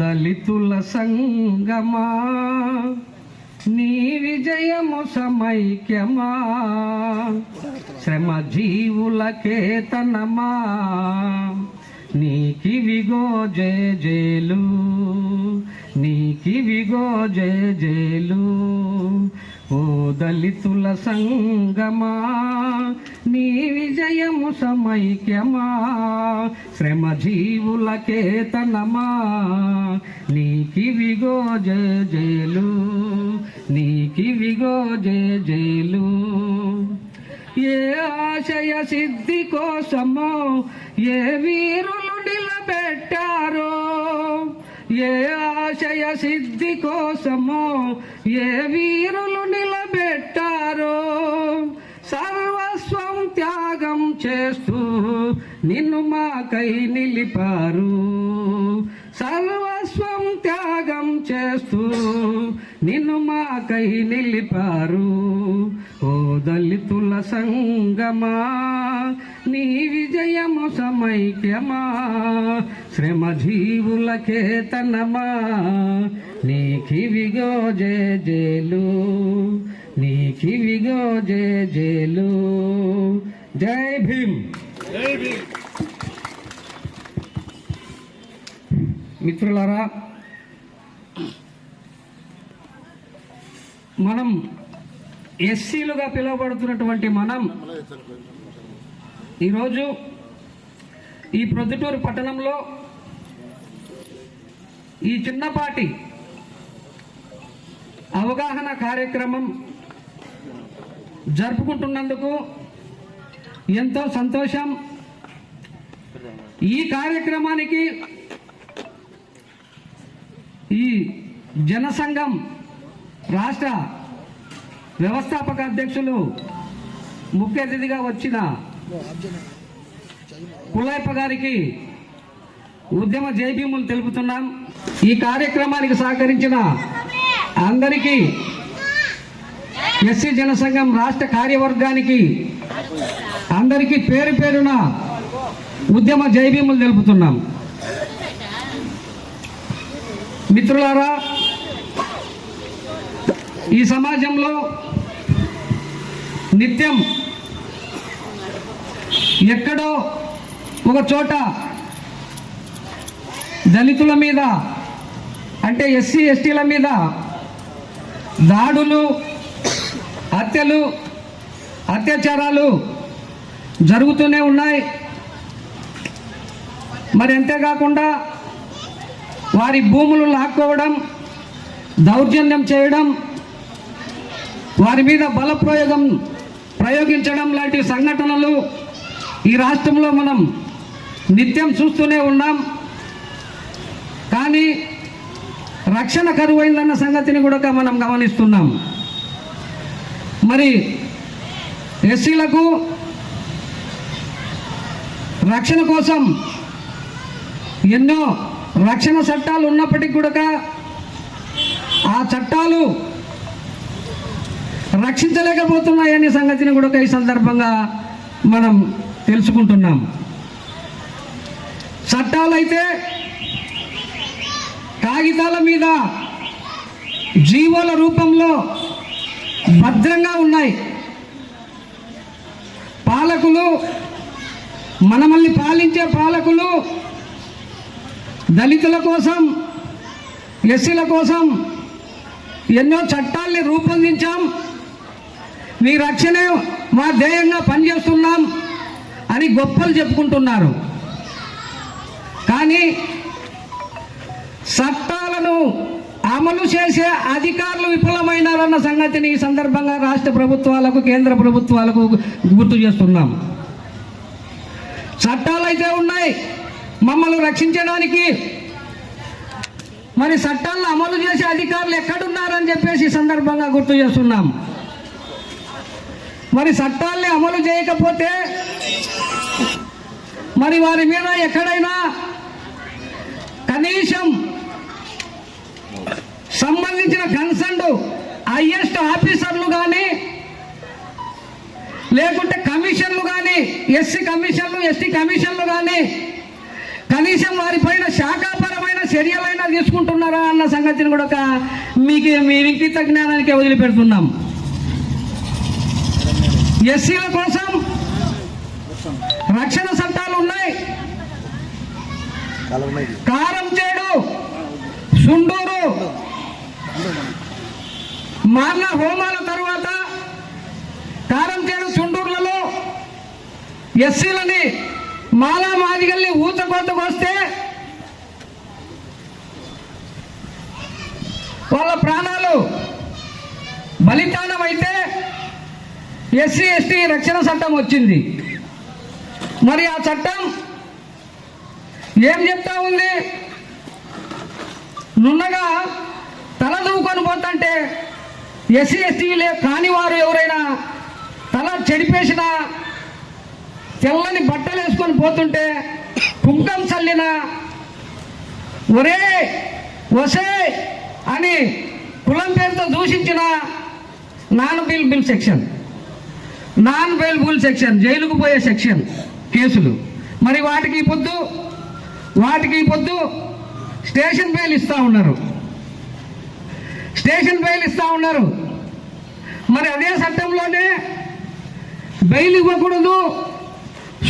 దళితుల సంగమా? నీ విజయము సమైక్యమా? శ్రమ జీవుల కేతనమా నీకివిగో జయ జేలు నీకివిగో జయ జేలు దళితుల సంగమా నీ విజయము సమైక్యమా శ్రమజీవుల కేతనమా నీకివిగో జయ జేలు నీకివిగో జయ జేలు ఏ ఆశయ సిద్ధి కోసమో ఏ వీరులు నిలబెట్టారో ఏ ఆశయ సిద్ధి కోసమో ఏ వీరులు నిలబెట్టారో? సర్వస్వం త్యాగం చేస్తూ నిన్ను మాకై నిలిపారు. సర్వస్వం త్యాగం చేస్తూ నిన్ను మాకై నిలిపారు. ఓ దళితుల సంగమా నీ విజయము సమైక్యమా. శ్రమ జీవుల కేతనమా నీకివిగో జే జేలు నీకివిగో జే జేలు జై భీమ్. మిత్రులారా మనం ఎస్సీలుగా పిలువబడుతున్నటువంటి మనం ఈరోజు ఈ ప్రొద్దుటూరు పట్టణంలో ఈ చిన్నపాటి అవగాహన కార్యక్రమం జరుపుకుంటున్నందుకు ఎంతో సంతోషం. ఈ కార్యక్రమానికి ఈ జనసంఘం రాష్ట్ర వ్యవస్థాపక అధ్యక్షులు ముఖ్య అతిథిగా వచ్చిన కులాయప్ప గారికి ఉద్యమ జైభీములు తెలుపుతున్నాం. ఈ కార్యక్రమానికి సహకరించిన అందరికీ ఎస్సీ జనసంఘం రాష్ట్ర కార్యవర్గానికి అందరికీ పేరు పేరున ఉద్యమ జైభీములు తెలుపుతున్నాం. మిత్రులారా ఈ సమాజంలో నిత్యం ఎక్కడో ఒక చోట దళితుల మీద అంటే ఎస్సీ ఎస్టీల మీద దాడులు హత్యలు అత్యాచారాలు జరుగుతూనే ఉన్నాయి. మరి అంతేకాకుండా వారి భూములు లాక్కోవడం దౌర్జన్యం చేయడం వారి మీద బల ప్రయోగం ప్రయోగించడం లాంటి సంఘటనలు ఈ రాష్ట్రంలో మనం నిత్యం చూస్తూనే ఉన్నాం. కానీ రక్షణ కరువైందన్న సంగతిని కూడా మనం గమనిస్తున్నాం. మరి ఎస్సీలకు రక్షణ కోసం ఎన్నో రక్షణ చట్టాలు ఉన్నప్పటికీ కూడా ఆ చట్టాలు రక్షించలేకపోతున్నాయనే సంగతిని కూడా ఈ సందర్భంగా మనం తెలుసుకుంటున్నాం. చట్టాలైతే కాగితాల మీద జీవోల రూపంలో భద్రంగా ఉన్నాయి. పాలకులు మనమల్ని పాలించే పాలకులు దళితుల కోసం ఎస్సీల కోసం ఎన్నో చట్టాల్ని రూపొందించాం. మీ రక్షణే మా ధ్యేయంగా పనిచేస్తున్నాం అని గొప్పలు చెప్పుకుంటున్నారు. కానీ చట్టాలను అమలు చేసే అధికారులు విఫలమైనారన్న సంగతిని ఈ సందర్భంగా రాష్ట్ర ప్రభుత్వాలకు కేంద్ర ప్రభుత్వాలకు గుర్తు చేస్తున్నాం. చట్టాలు అయితే ఉన్నాయి. మమ్మల్ని రక్షించడానికి మరి చట్టాలను అమలు చేసే అధికారులు ఎక్కడున్నారని చెప్పేసి ఈ సందర్భంగా గుర్తు చేస్తున్నాం. మరి చట్టాల్ని అమలు చేయకపోతే మరి వారి మీద ఎక్కడైనా కనీసం సంబంధించిన కన్సర్న్ హైయెస్ట్ ఆఫీసర్లు కానీ లేకుంటే కమిషన్లు కానీ ఎస్సీ కమిషన్లు ఎస్టీ కమిషన్లు కానీ కనీసం వారిపైన శాఖాపరమైన చర్యలైనా తీసుకుంటున్నారా అన్న సంగతిని కూడా ఒక మీకు మీ వికృత జ్ఞానానికి వదిలిపెడుతున్నాం. ఎస్సీల కోసం రక్షణ చట్టాలు ఉన్నాయి. కారం చేడు సుండూరు మార్ల హోమాల తర్వాత కారం చేడు సుండూరులలో ఎస్సీలని మాలా మాదిగల్ని ఊచకోతకు వస్తే వాళ్ళ ప్రాణాలు బలిదానం అయితే ఎస్సీ ఎస్టీ రక్షణ చట్టం వచ్చింది. మరి ఆ చట్టం ఏం చెప్తా ఉంది? నున్నగా తల దూకొని పోతుంటే ఎస్సీ ఎస్టీలే కాని వారు ఎవరైనా తల చెడిపేసిన తెల్లని బట్టలు వేసుకొని పోతుంటే కుంకం చల్లిన ఒరే వసే అని కులం పేరుతో దూషించిన non bail section. Non bail section జైలుకు పోయే సెక్షన్ కేసులు. మరి వాటికి పొద్దు వాటికి పొద్దు స్టేషన్ బెయిల్ ఇస్తూ ఉన్నారు. స్టేషన్ బెయిల్ ఇస్తూ ఉన్నారు. మరి అదే చట్టంలోనే బెయిల్ ఇవ్వకూడదు.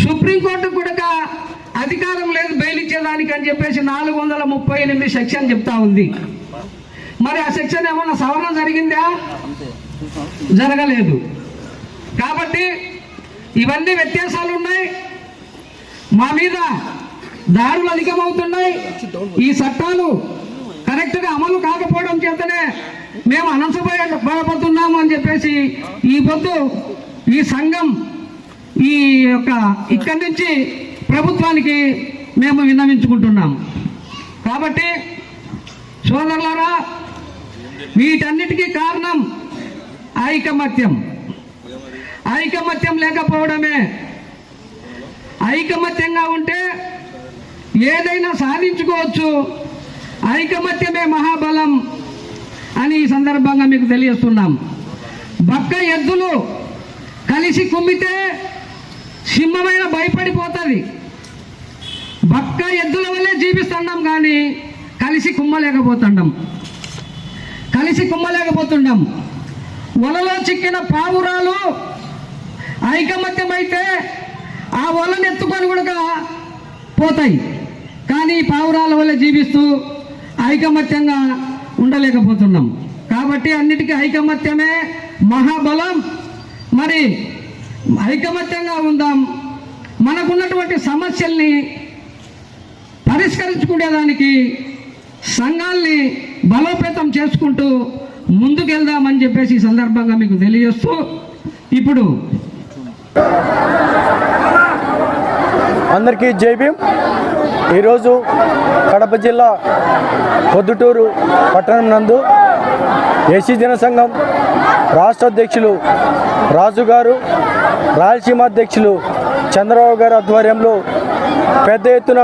సుప్రీంకోర్టు కూడా అధికారం లేదు బెయిల్ ఇచ్చేదానికి అని చెప్పేసి నాలుగు వందల ముప్పై ఎనిమిది సెక్షన్ చెప్తా ఉంది. మరి ఆ సెక్షన్ ఏమన్నా సవరణ జరిగిందా? జరగలేదు. కాబట్టి ఇవన్నీ వ్యత్యాసాలు ఉన్నాయి మా మీద దాడులు అధికమవుతున్నాయి. ఈ చట్టాలు కరెక్ట్గా అమలు కాకపోవడం చేతనే మేము అనసపోతున్నాము అని చెప్పేసి ఈ పొద్దు ఈ సంఘం ఈ యొక్క ఇక్కడి నుంచి ప్రభుత్వానికి మేము విన్నవించుకుంటున్నాం కాబట్టి సోదరులారా వీటన్నిటికీ కారణం ఐకమత్యం. ఐకమత్యం లేకపోవడమే. ఐకమత్యంగా ఉంటే ఏదైనా సాధించుకోవచ్చు. ఐకమత్యమే మహాబలం అని ఈ సందర్భంగా మీకు తెలియస్తున్నాం బక్క ఎద్దులు కలిసి కుమ్మితే సింహమైన భయపడిపోతుంది. బక్క ఎద్దుల వల్లే జీవిస్తున్నాం కానీ కలిసి కుమ్మలేకపోతుండం. కలిసి కుమ్మలేకపోతుండం. వలలో చిక్కిన పావురాలు ఐకమత్యం అయితే ఆ వలను ఎత్తుకొని కూడా పోతాయి. కానీ పావురాల వల్ల జీవిస్తూ ఐకమత్యంగా ఉండలేకపోతున్నాం. కాబట్టి అన్నిటికీ ఐకమత్యమే మహాబలం. మరి ఐకమత్యంగా ఉందాం. మనకున్నటువంటి సమస్యల్ని పరిష్కరించుకునేదానికి సంఘాల్ని బలోపేతం చేసుకుంటూ ముందుకెళ్దామని చెప్పేసి ఈ సందర్భంగా మీకు తెలియజేస్తూ ఇప్పుడు అందరికీ జై ఈరోజు కడప జిల్లా పొద్దుటూరు పట్టణం నందు ఏసీ జనసంఘం రాష్ట్ర అధ్యక్షులు రాజు గారు రాయలసీమ అధ్యక్షులు చంద్రబాబు గారి ఆధ్వర్యంలో పెద్ద ఎత్తున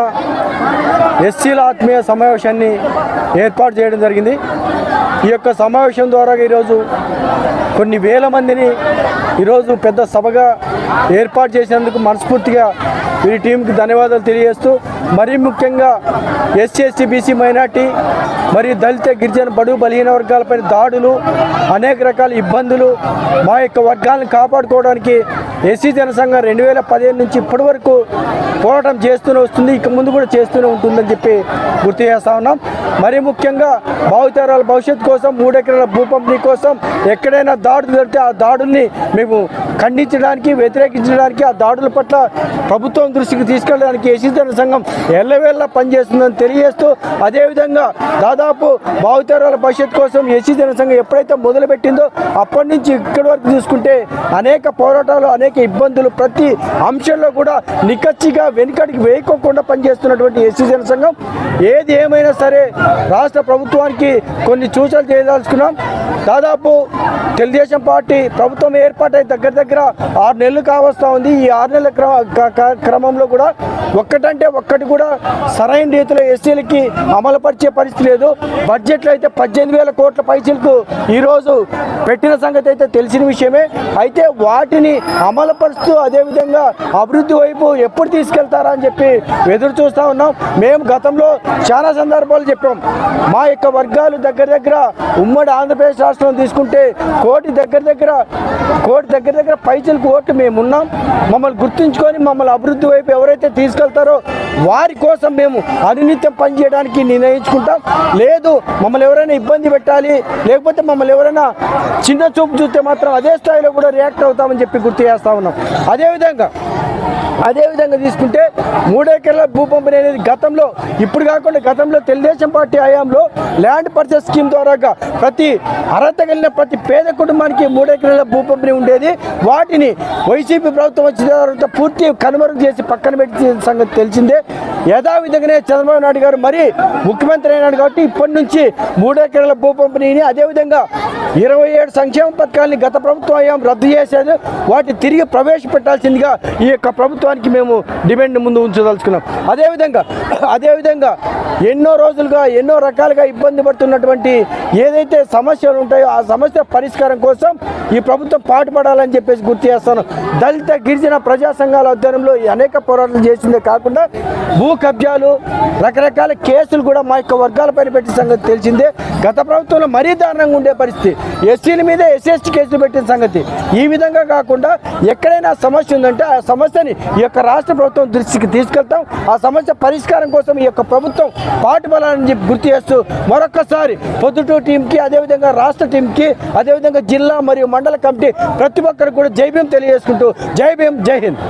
ఎస్సీల ఆత్మీయ సమావేశాన్ని ఏర్పాటు చేయడం జరిగింది. ఈ యొక్క సమావేశం ద్వారా ఈరోజు కొన్ని వేల మందిని ఈరోజు పెద్ద సభగా ఏర్పాటు చేసినందుకు మనస్ఫూర్తిగా ఈ టీంకి ధన్యవాదాలు తెలియజేస్తూ మరీ ముఖ్యంగా ఎస్సీ ఎస్టీ బీసీ మైనార్టీ మరియు దళిత గిరిజన బడుగు బలహీన వర్గాలపైన దాడులు అనేక రకాల ఇబ్బందులు మా యొక్క వర్గాలను కాపాడుకోవడానికి ఎస్సీ జనసంఘం రెండు వేల పదిహేను నుంచి ఇప్పటి వరకు పోరాటం చేస్తూనే వస్తుంది. ఇక ముందు కూడా చేస్తూనే ఉంటుందని చెప్పి గుర్తు చేస్తా ఉన్నాం. మరీ ముఖ్యంగా భావితరాల భవిష్యత్తు కోసం మూడెకరాల భూపంపిణీ కోసం ఎక్కడైనా దాడులు జరిగితే ఆ దాడుల్ని మేము ఖండించడానికి వ్యతిరేకించడానికి ఆ దాడుల పట్ల ప్రభుత్వం దృష్టికి తీసుకెళ్ళడానికి ఏసీ సంఘం ఎల్లవేళ్ళ పనిచేస్తుందని తెలియజేస్తూ అదేవిధంగా దాదాపు భావితరాల భవిష్యత్తు కోసం ఏసీ సంఘం ఎప్పుడైతే మొదలుపెట్టిందో అప్పటి నుంచి ఇక్కడి వరకు చూసుకుంటే అనేక పోరాటాలు అనేక ఇబ్బందులు ప్రతి అంశంలో కూడా నికచ్చిగా వెనుకడికి వేయకోకుండా పనిచేస్తున్నటువంటి ఎస్సీ సంఘం ఏది ఏమైనా సరే రాష్ట్ర ప్రభుత్వానికి కొన్ని సూచనలు చేయదలుచుకున్నాం. దాదాపు తెలుగుదేశం పార్టీ ప్రభుత్వం ఏర్పాటై దగ్గర దగ్గర ఆరు నెలలు కావస్తూ ఉంది. ఈ ఆరు నెలల క్రమ క్రమంలో కూడా ఒక్కటంటే ఒక్కటి కూడా సరైన రీతిలో ఎస్సీలకి అమలుపరిచే పరిస్థితి లేదు. బడ్జెట్లో అయితే పద్దెనిమిది వేల కోట్ల పైసలకు ఈరోజు పెట్టిన సంగతి అయితే తెలిసిన విషయమే. అయితే వాటిని అమలుపరుస్తూ అదేవిధంగా అభివృద్ధి వైపు ఎప్పుడు తీసుకెళ్తారా అని చెప్పి ఎదురు చూస్తూ ఉన్నాం. మేము గతంలో చాలా సందర్భాలు చెప్పాం. మా యొక్క వర్గాలు దగ్గర దగ్గర ఉమ్మడి ఆంధ్రప్రదేశ్ రాష్ట్రం తీసుకుంటే కోటి దగ్గర దగ్గర కోటి దగ్గర దగ్గర పైసలకు ఓట్లు మేము ఉన్నాం. మమ్మల్ని గుర్తుంచుకొని మమ్మల్ని అభివృద్ధి వైపు ఎవరైతే తీసుకెళ్తారో వారి కోసం మేము అనునిత్యం పనిచేయడానికి నిర్ణయించుకుంటాం. లేదు మమ్మల్ని ఎవరైనా ఇబ్బంది పెట్టాలి లేకపోతే మమ్మల్ని ఎవరైనా చిన్న చూపు చూస్తే మాత్రం అదే స్థాయిలో కూడా రియాక్ట్ అవుతామని చెప్పి గుర్తు చేస్తా ఉన్నాం. అదేవిధంగా అదేవిధంగా తీసుకుంటే మూడేకర్ల భూ పంపిణీ అనేది గతంలో ఇప్పుడు కాకుండా గతంలో తెలుగుదేశం పార్టీ హయాంలో ల్యాండ్ పర్చేస్ స్కీమ్ ద్వారా ప్రతి అర్హత కలిగిన ప్రతి పేద కుటుంబానికి మూడెకరాల భూ పంపిణీ ఉండేది. వాటిని వైసీపీ ప్రభుత్వం వచ్చిన తర్వాత పూర్తి కనుమరుగు చేసి పక్కన పెట్టిన సంగతి తెలిసిందే. యథావిధంగానే చంద్రబాబు నాయుడు గారు మరి ముఖ్యమంత్రి అయినాడు కాబట్టి ఇప్పటి నుంచి మూడెకరాల భూ పంపిణీని అదేవిధంగా ఇరవై ఏడు సంక్షేమ పథకాలని గత ప్రభుత్వం హయాం రద్దు చేసేది వాటి తిరిగి ప్రవేశపెట్టాల్సిందిగా ఈ యొక్క ప్రభుత్వానికి మేము డిమాండ్ ముందు ఉంచదలుచుకున్నాం. అదేవిధంగా అదేవిధంగా ఎన్నో రోజులుగా ఎన్నో రకాలుగా ఇబ్బంది పడుతున్నటువంటి ఏదైతే సమస్యలు ఉంటాయో ఆ సమస్య పరిష్కారం కోసం ఈ ప్రభుత్వం పాటుపడాలని చెప్పేసి గుర్తు చేస్తాను. దళిత గిరిజన ప్రజా సంఘాల ఆధ్వర్యంలో ఈ అనేక పోరాటాలు చేసిందే కాకుండా భూ కబ్జాలు రకరకాల కేసులు కూడా మా యొక్క వర్గాలపైన పెట్టిన సంగతి తెలిసిందే. గత ప్రభుత్వంలో మరీ దారుణంగా ఉండే పరిస్థితి. ఎస్సీల మీద ఎస్ఎస్టీ కేసులు పెట్టిన సంగతి. ఈ విధంగా కాకుండా ఎక్కడైనా సమస్య ఉందంటే ఆ సమస్యని ఈ యొక్క రాష్ట్ర ప్రభుత్వం దృష్టికి తీసుకెళ్తాం. ఆ సమస్య పరిష్కారం కోసం ఈ యొక్క ప్రభుత్వం పాటుపడాలని చెప్పి గుర్తు చేస్తూ మరొకసారి పొద్దుటూరు టీంకి అదేవిధంగా రాష్ట్ర టీంకి అదేవిధంగా జిల్లా మరియు మండల కమిటీ ప్రతి ఒక్కరికి కూడా జై భీం తెలియజేసుకుంటూ జై భీం జై హింద్.